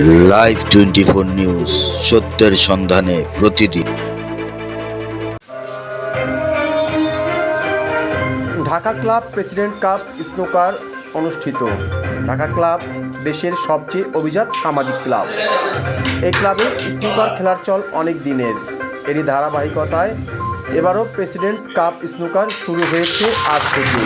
Live twenty four news সত্যের সন্ধানে প্রতিদিন। Dhaka club president cup snooker অনুষ্ঠিত। ঢাকা ক্লাব দেশের সবচেয়ে অভিজাত সামাজিক ক্লাব। এই ক্লাবে স্নুকার খেলার চল অনেক দিনের। এরই ধারাবাহিকতায় এবারও প্রেসিডেন্টস কাপ স্নুকার শুরু হয়েছে আজ থেকে।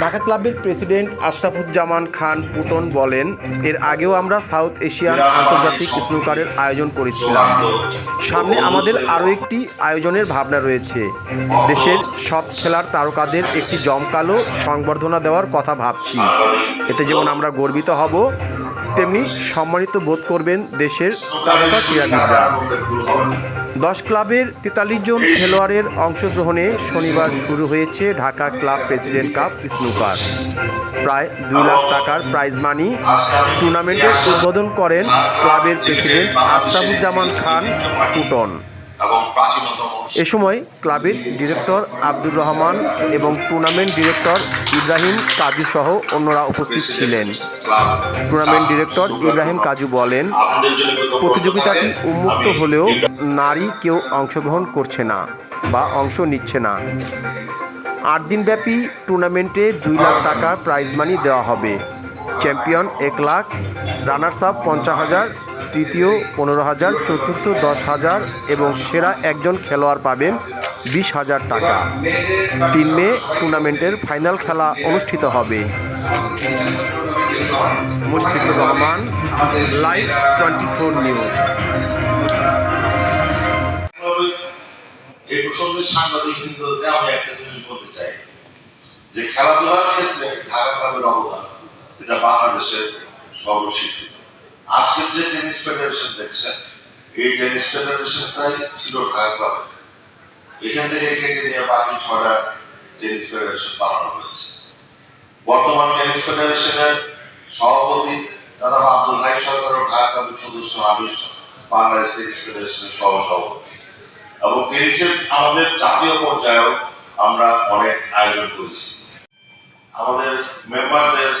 ঢাকা ক্লাবের প্রেসিডেন্ট আশরাফুজ্জামান খান পুটন বলেন, এর আগেও আমরা সাউথ এশিয়ান আন্তর্জাতিক স্নুকারের আয়োজন করেছিলাম। সামনে আমাদের আরও একটি আয়োজনের ভাবনা রয়েছে। দেশের সব খেলার তারকাদের একটি জমকালো সংবর্ধনা দেওয়ার কথা ভাবছি। এতে যেমন আমরা গর্বিত হব, তেমনি সম্মানিত বোধ করবেন দেশের তারকা ক্রীড়াবিদরা। দশ ক্লাবের তেতাল্লিশ জন খেলোয়াড়ের অংশগ্রহণে শনিবার শুরু হয়েছে Dhaka club president cup snooker. প্রায় দুই লাখ টাকার প্রাইজ মানি টুর্নামেন্টের উদ্বোধন করেন ক্লাবের প্রেসিডেন্ট আশরাফুজ্জামান খান প্রাচীনতম এ সময় ক্লাবের ডিরেক্টর আব্দুর রহমান এবং টুর্নামেন্ট ডিরেক্টর ইব্রাহিম কাজু সহ অন্যরা উপস্থিত ছিলেন। টুর্নামেন্ট ডিরেক্টর ইব্রাহিম কাজু বলেন, প্রতিযোগিতাটি উন্মুক্ত হলেও নারী কেউ অংশগ্রহণ করছে না বা অংশ নিচ্ছে না। আট দিনব্যাপী টুর্নামেন্টে দুই লাখ টাকা প্রাইজ মানি দেওয়া হবে। চ্যাম্পিয়ন এক লাখ রানার্স আপ পঞ্চাশ হাজার তৃতীয় পনেরো হাজার, চতুর্থ দশ হাজার এবং সেরা একজন খেলোয়াড় পাবেন বিশ হাজার টাকা। তিন মে টুর্নামেন্টের ফাইনাল খেলা অনুষ্ঠিত হবে। Mushfiqur Rahman, live twenty four news. এই প্রসঙ্গে সাংবাদিকদের আমি একটা জিনিস বলতে চাই। যে খেলাধুলার ক্ষেত্রে ক্লাবের অবদান, এটা বাংলাদেশের সর্বস্বীকৃত আজকের যে টেনিস ফেডারেশন দেখছেন। এই টেনিস ফেডারেশনটাই ছিল ঢাকা এখান থেকে কেটে নিয়ে বাকি ছটা টেনিস ফেডারেশন বানানো হয়েছে। বর্তমান টেনিস ফেডারেশনের সভাপতি দাদা আব্দুল হাই সরকার ও ঢাকা সদস্য আমির বাংলাদেশ টেনিস ফেডারেশনের সহ সভাপতি এবং টেনিসের আমাদের জাতীয় পর্যায়েও আমরা অনেক আয়োজন করেছি। আমাদের মেম্বারদের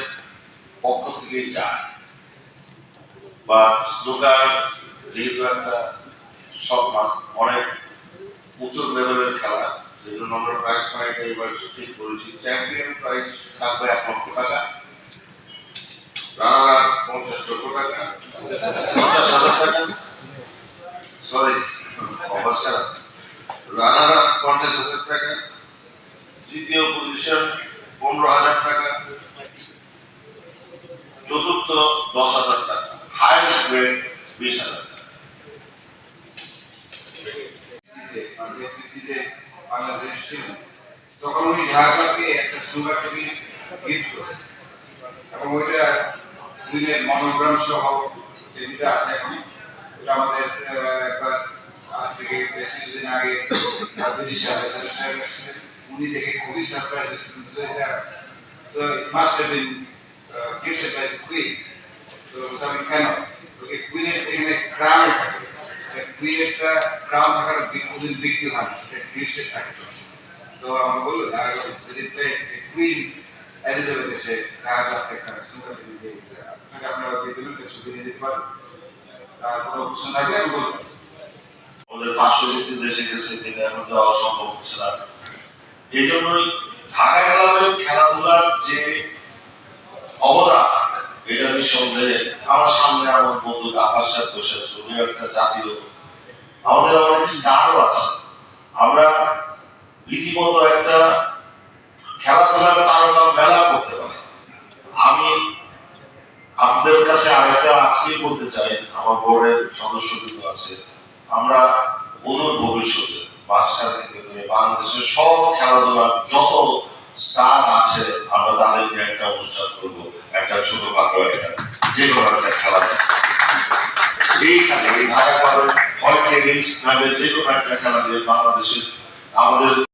পক্ষ থেকেই যায় বা স্নুকার যেহেতু একটা সম্মান অনেক উচ্চ লেভেলের খেলা। এই জন্য আমরা প্রাইজ পাইটা এবার ঠিক করেছি। চ্যাম্পিয়ন প্রাইজ থাকবে এক লক্ষ টাকা। রানার পঞ্চাশ লক্ষ টাকা। পঞ্চাশ হাজার টাকা। সরি অবস্থা রানার পঞ্চাশ হাজার টাকা। তৃতীয় পজিশন পনেরো হাজার টাকা। চতুর্থ দশ হাজার টাকা। বিশ হাজার বাংলাদেশ ছিল তখন মনোগ্রাম সহ টিভিটা আছে এখন। ওটা আমাদের একবার আজ থেকে বেশ কিছুদিন আগে বিদেশি সাহেব সাহেব এসেছিলেন উনি দেখে খুবই সারপ্রাইজ হয়েছিলেন। তো এটা, তো must been gifted by queen তো আমি কেন? ক্রাউন থাকে। কুইনেরটা ক্রাউন থাকার বিক্রি হয় না সেটা থাকে তো বলল কুইন এলিজাবেথ এসে একটা সুন্দর দিয়ে দিয়েছে আপনারা ছবি পারেন। আর কোনো থাকলে আমি বলব। আমাদের দেশে গেছে কিন্তু এখন যাওয়া সম্ভব হচ্ছে না। এই জন্যই ঢাকা খেলাধুলার যে অবদান, এটা নিঃসন্দেহে আমার সামনে আমার বন্ধু গাফার সাহেব বসে আছে, উনি একটা জাতীয় আমাদের অনেক স্টারও আছে। আমরা রীতিমতো একটা খেলাধুলার তারকা মেলা করতে পারি। আমি আপনাদের কাছে আরেকটা আজকে বলতে চাই, আমার বোর্ডের সদস্য আছে। আমরা অদূর ভবিষ্যতে মাঝখান থেকে বাংলাদেশের সব খেলাধুলার যত স্টার আছে, আমরা তাদেরকে একটা অনুষ্ঠান করব, একটা ছোটখাটো একটা, যে কোনো একটা খেলা এইখানে, এই ঢাকা ক্লাবের হয় টেনিস নামে যে কোনো একটা খেলা দিয়ে বাংলাদেশের আমাদের